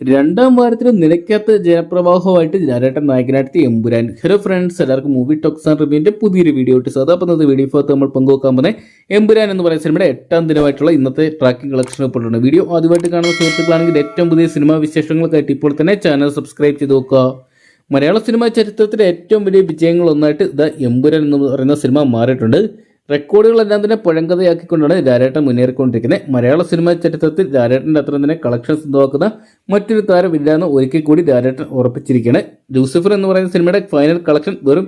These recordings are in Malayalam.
രണ്ടാം വാരത്തിൽ നിലയ്ക്കാത്ത ജനപ്രവാഹമായിട്ട് ജാരേട്ടൻ നായകനായിട്ട് എമ്പുരാൻ. ഹലോ ഫ്രണ്ട്സ് എല്ലാവർക്കും മൂവി ടോക്സ് ആൻഡ് റിവ്യൂന്റെ പുതിയൊരു വീഡിയോ ഇട്ട് പറഞ്ഞത് വീഡിയോ ഭാഗത്ത് നമ്മൾ പങ്കുവെക്കാൻ പോകുന്നത് എമ്പുരാൻ എന്ന് പറയുന്ന സിനിമയുടെ എട്ടാം ദിനമായിട്ടുള്ള ഇന്നത്തെ ട്രാക്കിംഗ് കളക്ഷൻ റിപ്പോർട്ടുണ്ട് വീഡിയോ ആദ്യമായിട്ട് കാണുന്ന സുഹൃത്തുക്കളാണെങ്കിൽ ഏറ്റവും പുതിയ സിനിമാ വിശേഷങ്ങൾക്കായിട്ട് ഇപ്പോൾ തന്നെ ചാനൽ സബ്സ്ക്രൈബ് ചെയ്ത് നോക്കുക. മലയാള സിനിമാ ചരിത്രത്തിലെ ഏറ്റവും വലിയ വിജയങ്ങളൊന്നായിട്ട് ദ എമ്പുരാൻ എന്ന് പറയുന്ന സിനിമ മാറിയിട്ടുണ്ട്. റെക്കോർഡുകളെല്ലാം തന്നെ പുഴങ്കഥയാക്കിക്കൊണ്ടാണ് ലാലേട്ടൻ മുന്നേറിക്കൊണ്ടിരിക്കുന്നത്. മലയാള സിനിമാ ചരിത്രത്തിൽ ലാലേട്ടന്റെ അത്ര തന്നെ കളക്ഷൻ സ്വന്തമാക്കുന്ന മറ്റൊരു താരമില്ല എന്ന് ഒരിക്കൽ കൂടി ലാലേട്ടൻ ഉറപ്പിച്ചിരിക്കുകയാണ്. ലൂസിഫർ എന്ന് പറയുന്ന സിനിമയുടെ ഫൈനൽ കളക്ഷൻ വെറും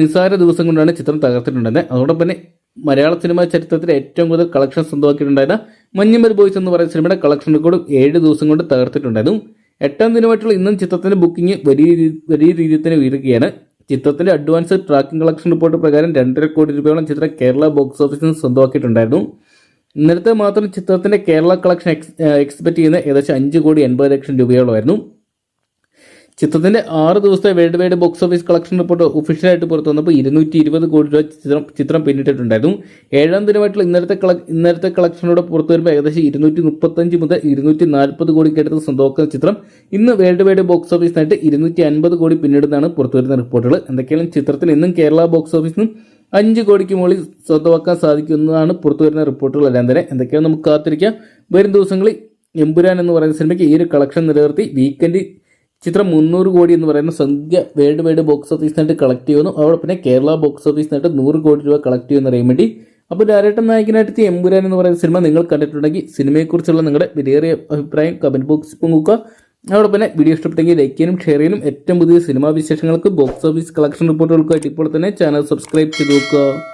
നിസാര ദിവസം കൊണ്ടാണ് ചിത്രം തകർത്തിട്ടുണ്ടായത് അതോടൊപ്പം തന്നെ മലയാള സിനിമാ ചരിത്രത്തിൽ ഏറ്റവും കൂടുതൽ കളക്ഷൻ സ്വന്തമാക്കിയിട്ടുണ്ടായിരുന്ന മഞ്ഞുമൽ ബോയ്സ് എന്ന് പറയുന്ന സിനിമയുടെ കളക്ഷൻ റെക്കോർഡ് ഏഴ് ദിവസം കൊണ്ട് തകർത്തിട്ടുണ്ടായിരുന്നു. എട്ടാം ദിനമായിട്ടുള്ള ഇന്നും ചിത്രത്തിന്റെ ബുക്കിംഗ് വലിയ വലിയ രീതിയിൽ തന്നെ ഉയരുകയാണ്. ചിത്രത്തിന്റെ അഡ്വാൻസ് ട്രാക്കിംഗ് കളക്ഷൻ റിപ്പോർട്ട് പ്രകാരം രണ്ടര കോടി രൂപയോളം ചിത്രം കേരള ബോക്സ് ഓഫീസിൽ നിന്ന് സ്വന്തമാക്കിയിട്ടുണ്ടായിരുന്നു. ഇന്നലത്തെ മാത്രം ചിത്രത്തിന്റെ കേരള കളക്ഷൻ എക്സ് എക്സ്പെക്ട് ചെയ്യുന്ന ഏകദേശം അഞ്ച് കോടി എൺപത് ലക്ഷം രൂപയോളമായിരുന്നു. ചിത്രത്തിന്റെ ആറ് ദിവസത്തെ world wide box office collection report ഒഫീഷ്യലായിട്ട് പുറത്തു വന്നപ്പോൾ ഇരുന്നൂറ്റി ഇരുപത് കോടി രൂപ ചിത്രം ചിത്രം പിന്നിട്ടിട്ടുണ്ടായിരുന്നു. ഏഴാം ദിനമായിട്ടുള്ള ഇന്നലത്തെ കള ഇന്നലത്തെ കളക്ഷനോട് പുറത്തു വരുമ്പോൾ ഏകദേശം ഇരുന്നൂറ്റി മുപ്പത്തഞ്ച് മുതൽ ഇരുന്നൂറ്റി നാൽപ്പത് കോടിക്കടുത്ത് സ്വന്തമാക്കുന്ന ചിത്രം. ഇന്ന് വേൾഡ് വൈഡ് ബോക്സ് ഓഫീസിനായിട്ട് ഇരുന്നൂറ്റി അൻപത് കോടി പിന്നിടുന്നതാണ് പുറത്തു വരുന്ന റിപ്പോർട്ടുകൾ. എന്തൊക്കെയാണ് ചിത്രത്തിൽ ഇന്നും കേരള ബോക്സ് ഓഫീസിൽ അഞ്ച് കോടിക്ക് മുകളിൽ സ്വന്തമാക്കാൻ സാധിക്കുന്നതാണ് പുറത്തു വരുന്ന റിപ്പോർട്ടുകളെല്ലാം തന്നെ. എന്തൊക്കെയാണ് നമുക്ക് കാത്തിരിക്കാം. വരും ദിവസങ്ങളിൽ എമ്പുരാൻ എന്ന് പറയുന്ന സിനിമയ്ക്ക് ഈ ഒരു കളക്ഷൻ നിലനിർത്തി. വീക്കെൻഡ് ചിത്രം മുന്നൂറ് കോടി എന്ന് പറയുന്ന സംഖ്യ വേൾഡ് വൈഡ് ബോക്സ് ഓഫീസിനായിട്ട് കളക്ട് ചെയ്യുന്നു. അവിടെ പിന്നെ കേരള ബോക്സ് ഓഫീസിനായിട്ട് നൂറ് കോടി രൂപ കളക്ട് ചെയ്യുമെന്ന് അറിയാൻ വേണ്ടി. അപ്പോൾ ഡയറക്ടർ നായകനായിട്ട് എമ്പുരാൻ എന്ന് പറയുന്ന സിനിമ നിങ്ങൾ കണ്ടിട്ടുണ്ടെങ്കിൽ സിനിമയെക്കുറിച്ചുള്ള നിങ്ങളുടെ വിലയേറിയ അഭിപ്രായം കമന്റ് ബോക്സിൽ പങ്കുവെക്കുക. അതോടൊപ്പം തന്നെ വീഡിയോ ഇഷ്ടപ്പെട്ടെങ്കിൽ ലൈക്ക് ചെയ്യാനും ഷെയർ ചെയ്യാനും ഏറ്റവും പുതിയ സിനിമാ വിശേഷങ്ങൾക്ക് ബോക്സ് ഓഫീസ് കളക്ഷൻ റിപ്പോർട്ടുകൾക്കായിട്ട് ഇപ്പോൾ തന്നെ ചാനൽ സബ്സ്ക്രൈബ് ചെയ്ത് നോക്കുക